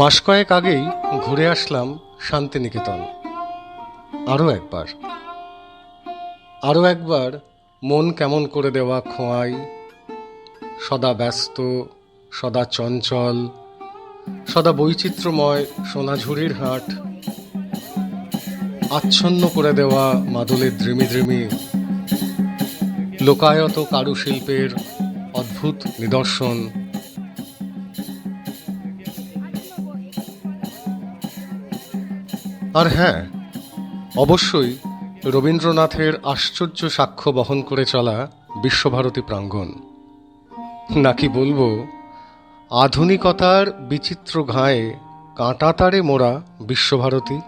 মাস কয়েক আগেই ঘুরে আসলাম শান্তিনিকেতন। আরও একবার। আরও একবার মন কেমন করে দেওয়া খোঁয়াই, সদা ব্যস্ত, সদা চঞ্চল, সদা বৈচিত্র্যময় সোনাঝুরির হাট, আচ্ছন্ন করে দেওয়া মাদলের দ্রিমি দ্রিমি লোকায়ত কারুশিল্পের অদ্ভুত নিদর্শন। আর হ্যাঁ অবশ্যই রবীন্দ্রনাথের আশ্চর্য সাক্ষ্য বহন করে চলা বিশ্বভারতী প্রাঙ্গণ। নাকি বলব, আধুনিকতার বিচিত্র ঘায়ে কাঁটাতারে মোড়া বিশ্বভারতী?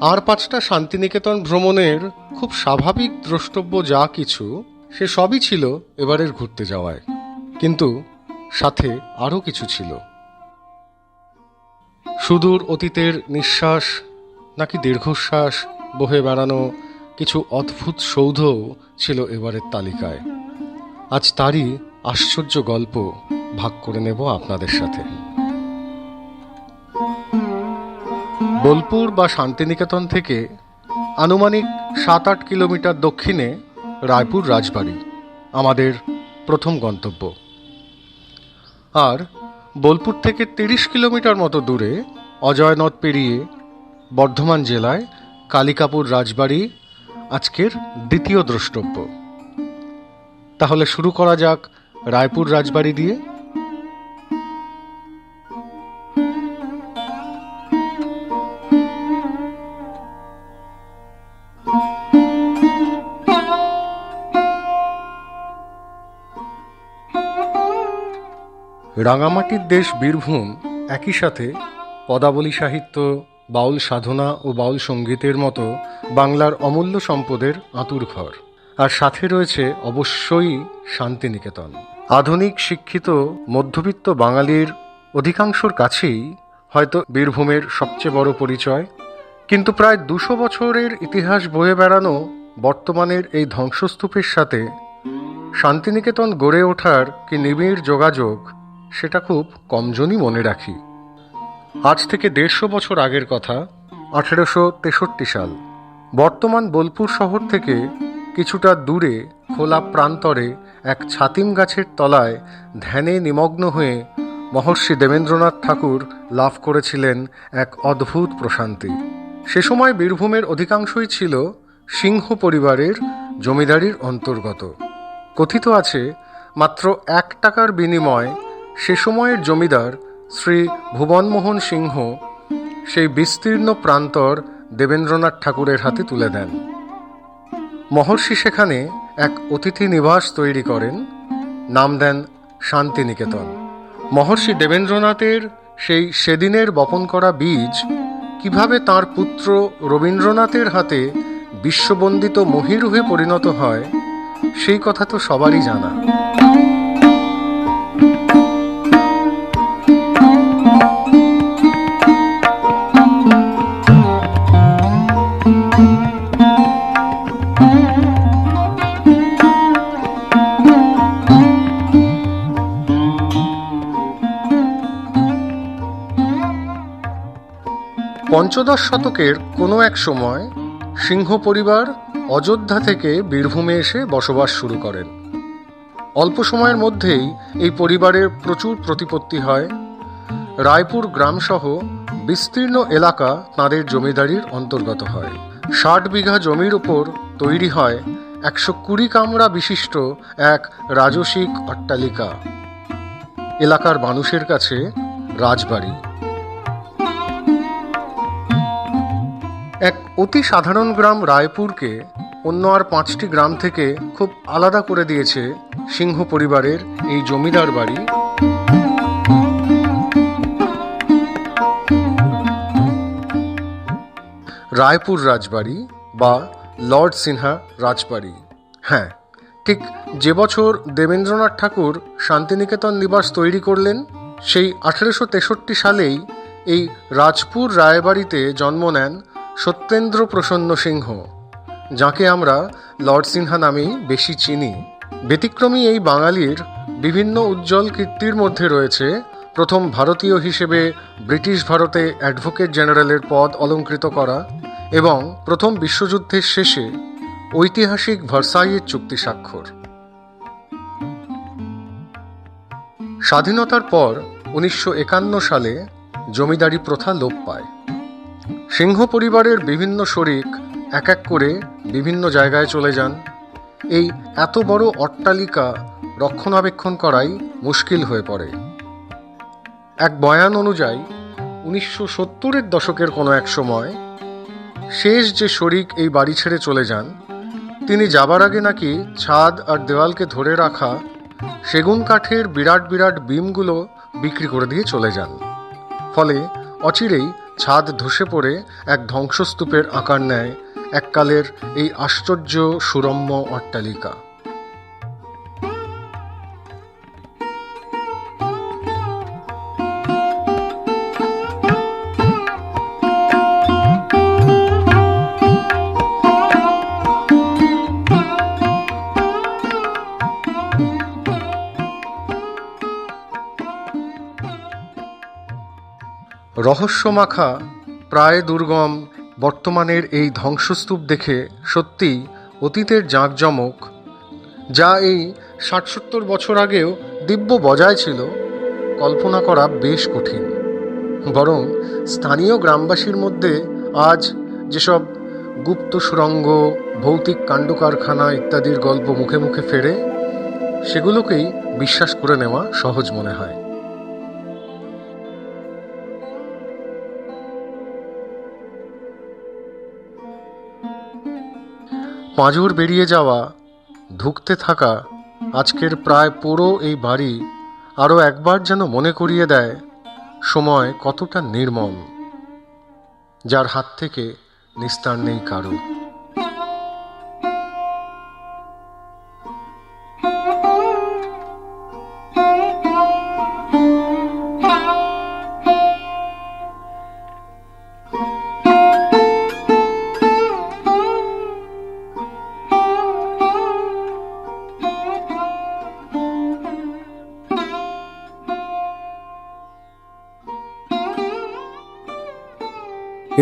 আর পাঁচটা শান্তিনিকেতন ভ্রমণের খুব স্বাভাবিক দ্রষ্টব্য যা কিছু, সে সবই ছিল এবারের ঘুরতে যাওয়ায়। কিন্তু সাথে আরও কিছু ছিল। সুদূর অতীতের নিঃশ্বাস নাকি দীর্ঘশ্বাস বহে বেড়ানো কিছু অদ্ভুত সৌধও ছিল এবারের তালিকায়। আজ তারই আশ্চর্য গল্প ভাগ করে নেব আপনাদের সাথে। বোলপুর বা শান্তিনিকেতন থেকে আনুমানিক সাত আট কিলোমিটার দক্ষিণে রায়পুর রাজবাড়ি, আমাদের প্রথম গন্তব্য। আর বোলপুর থেকে তিরিশ কিলোমিটার মতো দূরে অজয়নদ পেরিয়ে বর্ধমান জেলায় কালিকাপুর রাজবাড়ি আজকের দ্বিতীয় দ্রষ্টব্য। তাহলে শুরু করা যাক রায়পুর রাজবাড়ি দিয়ে। রাঙামাটির দেশ বীরভূম একই সাথে পদাবলী সাহিত্য, বাউল সাধনা ও বাউল সঙ্গীতের মতো বাংলার অমূল্য সম্পদের আঁতুর ঘর। আর সাথে রয়েছে অবশ্যই শান্তিনিকেতন। আধুনিক, শিক্ষিত, মধ্যবিত্ত বাঙালির অধিকাংশর কাছেই হয়তো বীরভূমের সবচেয়ে বড় পরিচয়, কিন্তু প্রায় দুশো বছরের ইতিহাস বয়ে বেড়ানো বর্তমানের এই ধ্বংসস্তূপের সাথে শান্তিনিকেতন গড়ে ওঠার কি নিবিড় যোগাযোগ সেটা খুব কমজনই মনে রাখি। আজ থেকে দেড়শো বছর আগের কথা, আঠেরোশো তেষট্টি সাল। বর্তমান বোলপুর শহর থেকে কিছুটা দূরে, খোলা প্রান্তরে এক ছাতিম গাছের তলায় ধ্যানে নিমগ্ন হয়ে মহর্ষি দেবেন্দ্রনাথ ঠাকুর লাভ করেছিলেন এক অদ্ভুত প্রশান্তি। সে সময় বীরভূমের অধিকাংশই ছিল সিংহ পরিবারের জমিদারির অন্তর্গত। কথিত আছে, মাত্র এক টাকার বিনিময় সে সময়ের জমিদার শ্রী ভুবনমোহন সিংহ সেই বিস্তীর্ণ প্রান্তর দেবেন্দ্রনাথ ঠাকুরের হাতে তুলে দেন। মহর্ষি সেখানে এক অতিথি নিবাস তৈরি করেন, নাম দেন শান্তিনিকেতন। মহর্ষি দেবেন্দ্রনাথের সেই সেদিনের বপন করা বীজ কীভাবে তার পুত্র রবীন্দ্রনাথের হাতে বিশ্ববন্দিত মহিরুহে পরিণত হয়, সেই কথা তো সবারই জানা। পঞ্চদশ শতকের কোনো এক সময় সিংহ পরিবার অযোধ্যা থেকে বীরভূমে এসে বসবাস শুরু করেন। অল্প সময়ের মধ্যেই এই পরিবারের প্রচুর প্রতিপত্তি হয়। রায়পুর গ্রামসহ বিস্তীর্ণ এলাকা তাঁদের জমিদারির অন্তর্গত হয়। ষাট বিঘা জমির উপর তৈরি হয় একশো কুড়ি কামরা বিশিষ্ট এক রাজসিক অট্টালিকা। এলাকার মানুষের কাছে রাজবাড়ি। এক অতি সাধারণ গ্রাম রায়পুরকে অন্য আর পাঁচটি গ্রাম থেকে খুব আলাদা করে দিয়েছে সিংহ পরিবারের এই জমিদার বাড়ি। রায়পুর রাজবাড়ি বা লর্ড সিনহা রাজবাড়ি। হ্যাঁ ঠিক যে বছর দেবেন্দ্রনাথ ঠাকুর শান্তিনিকেতন নিবাস তৈরি করলেন, সেই আঠেরোশো তেষট্টি সালেই এই রাজপুর রায়বাড়িতে জন্ম নেন সত্যেন্দ্র প্রসন্ন সিংহ, যাকে আমরা লর্ড সিনহা নামেই বেশি চিনি। ব্যতিক্রমী এই বাঙালির বিভিন্ন উজ্জ্বল কীর্তির মধ্যে রয়েছে প্রথম ভারতীয় হিসেবে ব্রিটিশ ভারতে অ্যাডভোকেট জেনারেলের পদ অলঙ্কৃত করা এবং প্রথম বিশ্বযুদ্ধের শেষে ঐতিহাসিক ভার্সাইয়ের চুক্তি স্বাক্ষর। স্বাধীনতার পর উনিশশো একান্ন সালে জমিদারি প্রথা লোপ পায়। সিংহ পরিবারের বিভিন্ন শরিক এক এক করে বিভিন্ন জায়গায় চলে যান। এই এত বড় অট্টালিকা রক্ষণাবেক্ষণ করাই মুশকিল হয়ে পড়ে। এক বয়ান অনুযায়ী, উনিশশো সত্তরের দশকের কোনো এক সময় শেষ যে শরিক এই বাড়ি ছেড়ে চলে যান, তিনি যাবার আগে নাকি ছাদ আর দেওয়ালকে ধরে রাখা সেগুন কাঠের বিরাট বিরাট বিমগুলো বিক্রি করে দিয়ে চলে যান। ফলে অচিরেই ছাদ ধসে পড়ে এক ধ্বংসস্তূপের আকার নেয় এককালের এই আশ্চর্য সুরম্য অট্টালিকা। রহস্যমাখা, প্রায় দুর্গম, বর্তমানের এই ধ্বংসস্তূপ দেখে সত্যিই অতীতের জাঁকজমক, যা এই ষাট সত্তর বছর আগেও দিব্য বজায় ছিল, কল্পনা করা বেশ কঠিন। বরং স্থানীয় গ্রামবাসীর মধ্যে আজ যেসব গুপ্ত সুরঙ্গ, ভৌতিক কাণ্ডকারখানা ইত্যাদির গল্প মুখে মুখে ফেরে, সেগুলোকেই বিশ্বাস করে নেওয়া সহজ মনে হয়। পাঁজর বেরিয়ে যাওয়া, ধুঁকতে থাকা আজকের প্রায় পুরো এই বাড়ি আরও একবার যেন মনে করিয়ে দেয় সময় কতটা নির্মম, যার হাত থেকে নিস্তার নেই কারও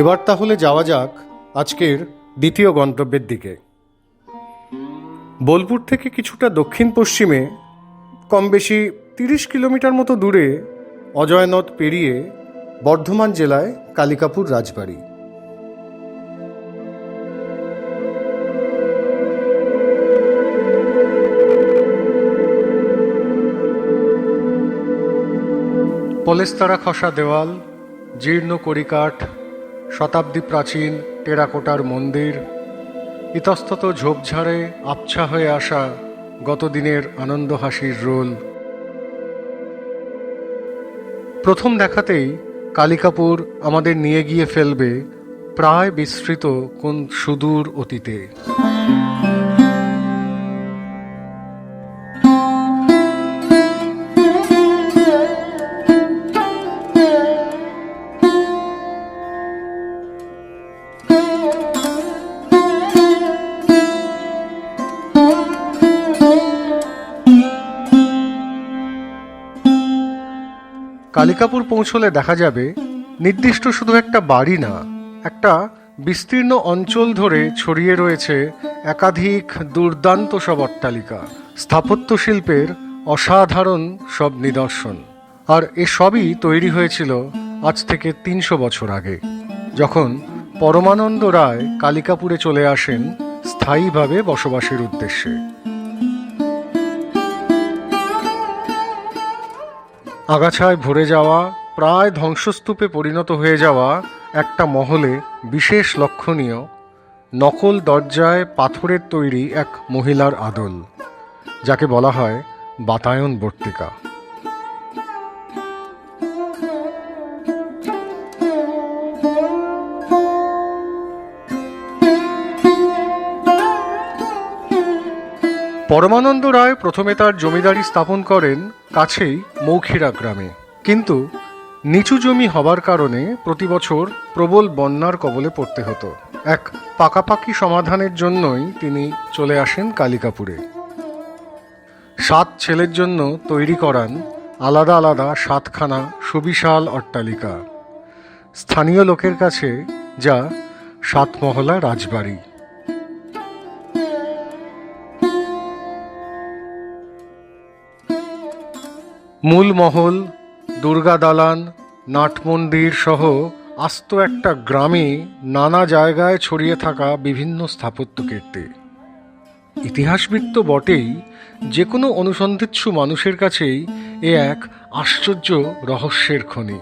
এবার তাহলে যাওয়া যাক আজকের দ্বিতীয় গন্তব্যের দিকে। বোলপুর থেকে কিছুটা দক্ষিণ পশ্চিমে, কম বেশি তিরিশ কিলোমিটার মতো দূরে অজয়নদ পেরিয়ে বর্ধমান জেলায় কালিকাপুর রাজবাড়ি। পলেস্তারা খসা দেওয়াল, জীর্ণ কড়িকাঠ শতাব্দী প্রাচীন টেরাকোটার মন্দির। ইতস্তত ঝোপঝাড়ে আবছা হয়ে আসা গতদিনের আনন্দ হাসির রোল। প্রথম দেখাতেই কালিকাপুর আমাদের নিয়ে গিয়ে ফেলবে প্রায় বিস্তৃত কোন সুদূর অতীতে। কালিকাপুর পৌঁছলে দেখা যাবে, নির্দিষ্ট শুধু একটা বাড়ি না, একটা বিস্তীর্ণ অঞ্চল ধরে ছড়িয়ে রয়েছে একাধিক দুর্দান্ত সব অট্টালিকা, স্থাপত্য শিল্পের অসাধারণ সব নিদর্শন। আর এসবই তৈরি হয়েছিল আজ থেকে তিনশো বছর আগে, যখন পরমানন্দ রায় কালিকাপুরে চলে আসেন স্থায়ীভাবে বসবাসের উদ্দেশ্যে। আগাছায় ভরে যাওয়া, প্রায় ধ্বংসস্তূপে পরিণত হয়ে যাওয়া একটা মহলে বিশেষ লক্ষণীয় নকল দরজায় পাথরের তৈরি এক মহিলার আদল, যাকে বলা হয় বাতায়ন বর্তিকা পরমানন্দ রায় প্রথমে তার জমিদারি স্থাপন করেন কাছেই মৌখিরা গ্রামে। কিন্তু নিচু জমি হবার কারণে প্রতি বছর প্রবল বন্যার কবলে পড়তে হতো। এক পাকাপাকি সমাধানের জন্যই তিনি চলে আসেন কালিকাপুরে। সাত ছেলের জন্য তৈরি করান আলাদা আলাদা সাতখানা সুবিশাল অট্টালিকা। স্থানীয় লোকের কাছে যা সাতমহলা রাজবাড়ি। মূল মহল দুর্গা দালান, নাটমন্দির সহ আস্ত একটা গ্রামে নানা জায়গায় ছড়িয়ে থাকা বিভিন্ন স্থাপত্য কীর্তি ইতিহাসবিদ তো বটেই যে কোনো অনুসন্ধিৎসু মানুষের কাছেই এ এক আশ্চর্য রহস্যের খনি।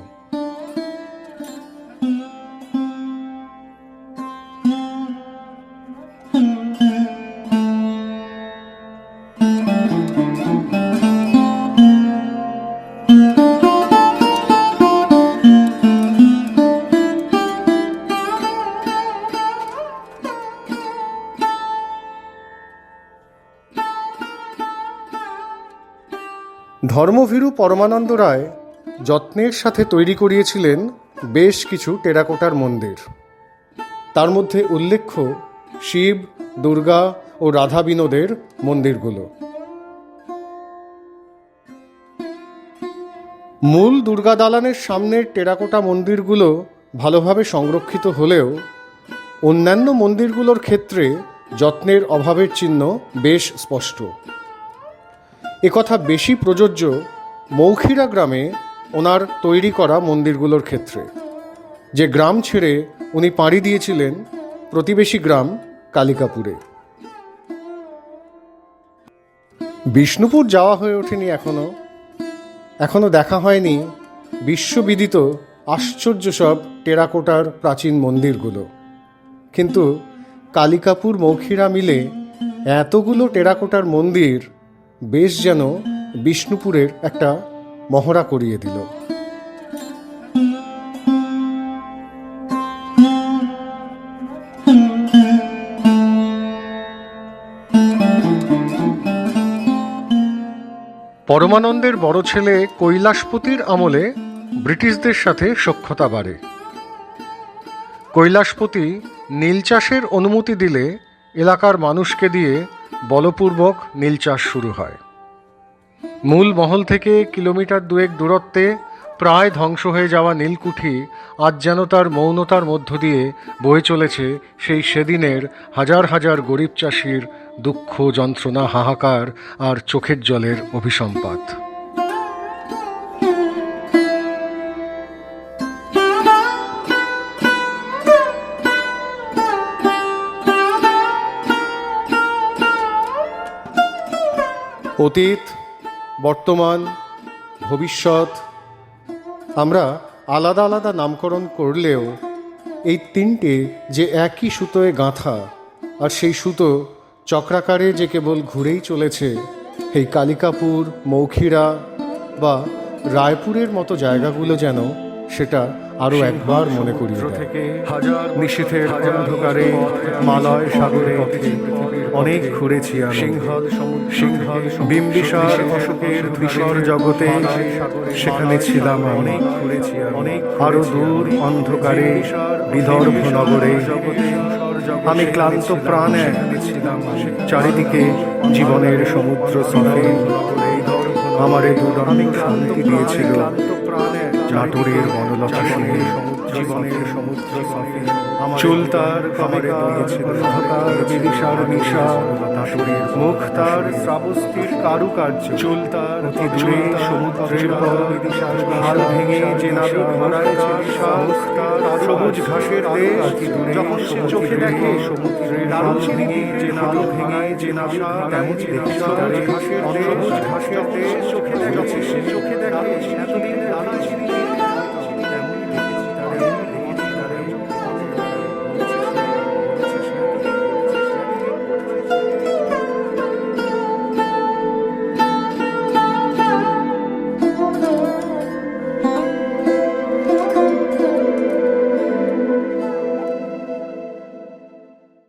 ধর্মভীরু পরমানন্দ রায় যত্নের সাথে তৈরি করিয়েছিলেন বেশ কিছু টেরাকোটার মন্দির। তার মধ্যে উল্লেখ্য শিব, দুর্গা ও রাধা বিনোদের মন্দিরগুলো। মূল দুর্গা দালানের সামনের টেরাকোটা মন্দিরগুলো ভালোভাবে সংরক্ষিত হলেও অন্যান্য মন্দিরগুলোর ক্ষেত্রে যত্নের অভাবের চিহ্ন বেশ স্পষ্ট। একথা বেশি প্রযোজ্য মৌখিরা গ্রামে ওনার তৈরি করা মন্দিরগুলোর ক্ষেত্রে। যে গ্রাম ছেড়ে উনি পাড়ি দিয়েছিলেন প্রতিবেশী গ্রাম কালিকাপুরে। বিষ্ণুপুর যাওয়া হয়ে ওঠেনি এখনও। এখনও দেখা হয়নি বিশ্ববিদিত আশ্চর্য সব টেরাকোটার প্রাচীন মন্দিরগুলো। কিন্তু কালিকাপুর মৌখিরা মিলে এতগুলো টেরাকোটার মন্দির বেশ যেন বিষ্ণুপুরের একটা মহড়া করিয়ে দিল। পরমানন্দের বড় ছেলে কৈলাসপতির আমলে ব্রিটিশদের সাথে সখ্যতা বাড়ে। কৈলাসপতি নীল চাষের অনুমতি দিলে এলাকার মানুষকে দিয়ে বলপূর্বক নীল চাষ শুরু হয়। মূল মহল থেকে কিলোমিটার দুয়েক দূরত্বে প্রায় ধ্বংস হয়ে যাওয়া নীলকুঠি আজ যেন তার মৌনতার মধ্য দিয়ে বয়ে চলেছে সেই সেদিনের হাজার হাজার গরিব চাষির দুঃখ যন্ত্রণা, হাহাকার আর চোখের জলের অভিসম্পাত। অতীত বর্তমান ভবিষ্যৎ আমরা আলাদা আলাদা নামকরণ করলেও এই তিনটে যে একই সুতোয় গাঁথা আর সেই সুতো চক্রাকারে যে কেবল ঘুরেই চলেছে এই কালিকাপুর মৌখিরা বা রায়পুরের মতো জায়গাগুলো যেন সেটা আরও একবার মনে করি। থেকে নিশীথের অন্ধকারে মালয় সাগরে অনেক ঘুরেছি আমি। সিংহল সমুদ্র সিংহল বিম্বিসার অশোকের ধূসর জগতে সেখানে ছিলাম অনেক ঘুরেছি অনেক আরও দূর অন্ধকারে বিদর্ভ নগরে আমি ক্লান্ত প্রাণে চারিদিকে জীবনের সমুদ্র সফরে আমারে দুদণ্ড শান্তি দিয়েছিল। নাটোরের বনলতা সেনের জীবনের সমুদ্র চুল তার খামারে অন্ধকার বিদিশার নিশা মুখ তার শ্রাবস্তির কারুকার্য চুল তার অতি দূরে সমুদ্রের পর হাল ভেঙে যে নাবিক হারাইছে মুখ তার সবুজ ঘাসের দেশ যখন সে চোখে দেখে সমুদ্রের হাল ভেঙে যে নাবিক ভেঙে যে নাবিক তেমন ঘাসের সবুজ ঘাসের দেশ চোখে দেখে সে চোখে দেখে এতদিন